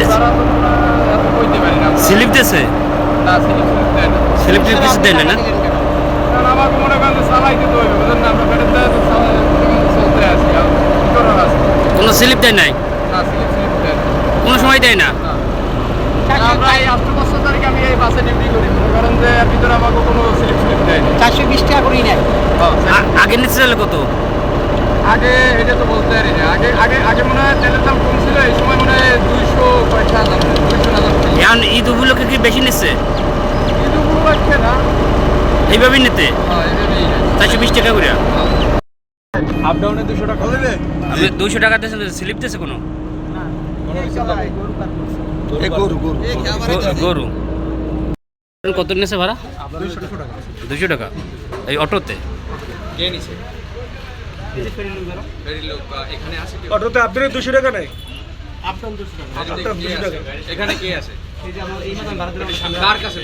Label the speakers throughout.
Speaker 1: দিয়েছে স্লিপ দিয়েছে? স্লিপ টিপ কিছু দেয় না? কোনো স্লিপ দেয় নাই? কোনো সময় দেয় না? আগে নিচ্ছিল কত?
Speaker 2: আগে এটা তো বলতে পারি না। আগে আগে আগে মনে হয় তেলের দাম কম ছিল, এই সময় মনে হয় দুইশো
Speaker 1: কি বেশি নিচ্ছে? এইভাবেই নিতে?
Speaker 2: হ্যাঁ
Speaker 1: চারশো বিশ টাকা করে?
Speaker 2: আপ ডাউনে দুশো টাকা
Speaker 1: দুইশো টাকা দিয়েছে স্লিপ দিয়েছে কোনো?
Speaker 2: গরু গরু।
Speaker 1: গো- গরু। কত নিয়েছে ভাড়া? দুশো টাকা। এই অটোতে?
Speaker 2: অটোতে কে নিছে টাকা লোক
Speaker 3: টাকা
Speaker 2: এখানে কে আছে? কার কাছে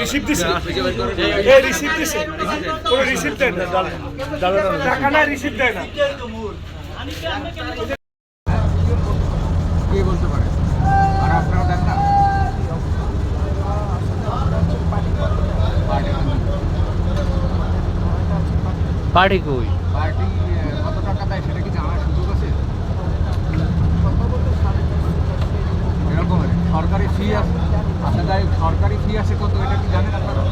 Speaker 3: রিসিপ্ট দিছে?
Speaker 2: খুঁজে
Speaker 3: এই রিসিপ্ট দিছে। কোনো রিসিপ্ট না টাকা না রিসিপ্ট দেয় না।
Speaker 2: কে বলতে পারে? আর আপনারা দেন না?
Speaker 1: পার্টি কই
Speaker 2: পার্টি কত টাকা দেয় সেটা কি জানার সুযোগ আছে এরকম আর কি। সরকারি ফি আছে? আপনাদের সরকারি ফি আছে কত? এটা কি জানেন আপনারা?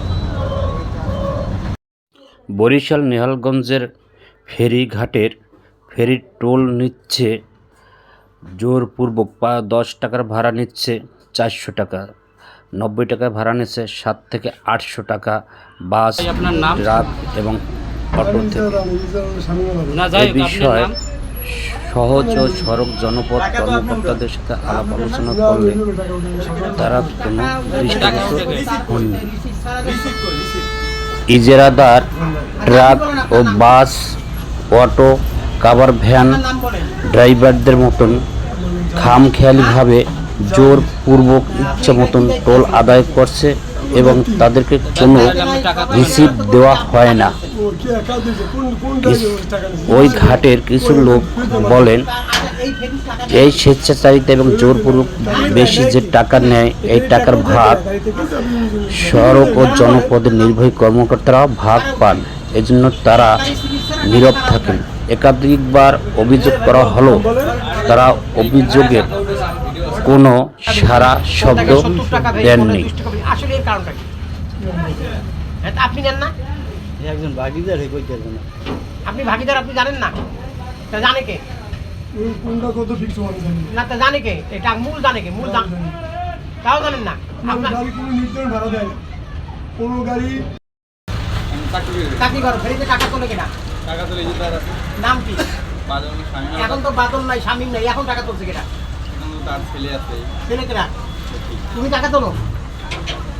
Speaker 1: বরিশাল নেহালগঞ্জের ফেরিঘাটের ফেরি টোল নিচ্ছে জোরপূর্বক পা দশ টাকার ভাড়া নিচ্ছে চারশো টাকা নব্বই টাকা ভাড়া নিচ্ছে সাত থেকে আটশো টাকা বাস আপনার নাম? ট্রাক এবং অটো থেকে। বিষয়ে সহজ ও সড়ক জনপদ কর্মকর্তাদের সাথে আলাপ আলোচনা করলে তারা কোনো দৃষ্টিগোচর হননি। ইজারাদার, ট্রাক ও বাস, অটো কাভার ভ্যান, ড্রাইভারদের মতন খামখেয়ালিভাবে জোরপূর্বক ইচ্ছে মতন টোল আদায় করছে এবং তাদেরকে কোনো রিসিপ্ট দেওয়া হয় না। ওই ঘাটের কিছু লোক বলেন এই স্বেচ্ছাচারিতা এবং জোরপূর্বক বেশি যে টাকা নেয়, এই টাকার ভাগ সড়ক ও জনপদের নির্বাহী কর্মকর্তারা ভাগ পান। এজন্য তারা নীরব থাকেন। একাধিকবার অভিযোগ করা হলো, তারা অভিযোগের কোনো সারা শব্দ দেননি
Speaker 4: পঞ্চাশ টাকা বেশি। আসলে এর কারণটা কি তা আপনি নেন না?
Speaker 5: একজন ভাগিদার হয়ে কইতে না।
Speaker 4: আপনি ভাগিদার আপনি জানেন না? তা জানে কে?
Speaker 3: কোনটা কত ফিক্স
Speaker 4: না তা জানে কে? এটা মূল জানে কে? মূল জান তাও জানেন না? আপনার
Speaker 3: গাড়ি কোনো নির্ধারণ ভাড়া দেয় কোনো গাড়ি
Speaker 4: চাকরি করো ফেরিতে টাকা তোলে কিনা? নাম কি? এখন তো বাদল নাই শামিম নাই এখন টাকা তুলছে কিনা?
Speaker 2: তার ছেলে আছে।
Speaker 4: তুমি টাকা তোলো।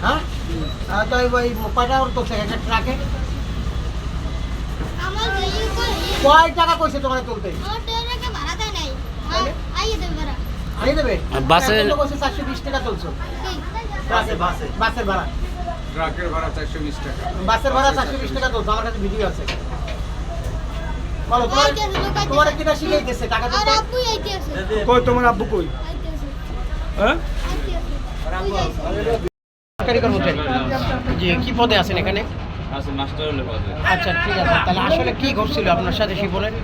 Speaker 4: হ্যাঁ? আহ, ওই- ওই কয়টা ওর তোলছে একটা ট্রাকে।
Speaker 6: আমার এই কই
Speaker 4: কয় টাকা কইছে তোমার তুলতে?
Speaker 6: ভাড়া
Speaker 4: আনিয়ে দেবে
Speaker 1: বাসে-
Speaker 4: চারশো বিশ টাকা তুলছো। বাসে বাসে বাসের ভাড়া।
Speaker 2: ট্রাকের ভাড়া চারশো বিশ টাকা।
Speaker 4: বাসের ভাড়া চারশো বিশ টাকা তুলছো। আমার কাছে ভিডিও আছে। বলো তোমার তোমার। শিখাইতেছে টাকা
Speaker 3: কই তোমার আব্বু কই?
Speaker 4: সরকারি কর্মচারী? জি কি পদে আছেন এখানে? আচ্ছা ঠিক আছে। তাহলে আসলে কি ঘটছিল আপনার সাথে শিবনের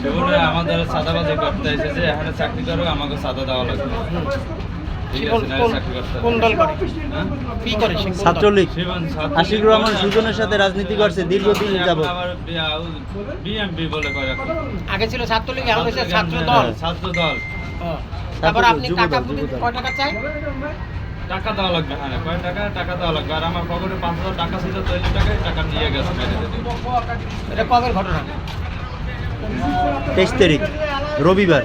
Speaker 7: সেগুলো আমাদের সাদাবাজি করতে এসেছে। এখানে চাকরি করো আমাকে সাদা দেওয়া লাগবে।
Speaker 4: শিবন কোন
Speaker 7: চাকরি করতে
Speaker 4: কোন দল করে? কি করে সে
Speaker 5: ছাত্রলীগ। আশিক রহমান সুজনের সাথে রাজনীতি করছে দীর্ঘদিন যাবত
Speaker 7: বিএমপি বলে
Speaker 4: আগে ছিল ছাত্রলীগ এখন হচ্ছে ছাত্র দল।
Speaker 7: ছাত্র দল।
Speaker 4: তারপর আপনি টাকা। কয় চাই?
Speaker 7: দেওয়া লাগবে হ্যাঁ কয় টাকা? টাকা দেওয়া লাগবে। আর আমার পকেটে পাঁচ হাজার টাকা ছিল টাকায় টাকা নিয়ে গেছে
Speaker 4: এটা কবের ঘটনা?
Speaker 5: তেইশ তারিখ রবিবার।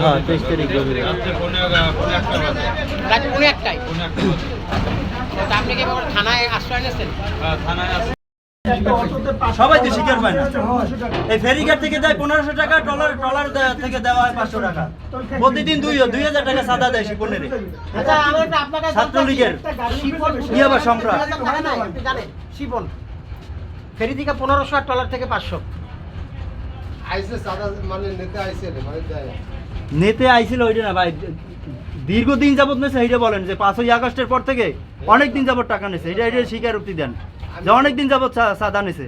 Speaker 5: হ্যাঁ। তেইশ তারিখ রবিবার।
Speaker 7: হ্যাঁ, থানায় আছে
Speaker 5: সবাই তো স্বীকার পায় না। এই ফেরিঘাট থেকে দেয় পনেরোশো টাকা টলার দে- থেকে দেওয়া হয় পাঁচশো টাকা। প্রতিদিন দুই দুই হাজার টাকা সাদা দেয় শিপনের।
Speaker 4: আচ্ছা
Speaker 5: ছাত্রলীগের।
Speaker 4: ফেরি থেকে পনেরোশো আর টলার থেকে পাঁচশো।
Speaker 2: আইসে সাদা মানে নেতে আইসে মানে দেয়।
Speaker 5: নেতে আইছিল ওইটা না ভাই দীর্ঘদিন যাবত নেছে এইটা বলেন যে পাঁচই আগস্টের পর থেকে অনেক দিন যাবত টাকা নেছে এটা এটা স্বীকারোক্তি দেন। যে অনেক দিন যাবত সাদা নেছে।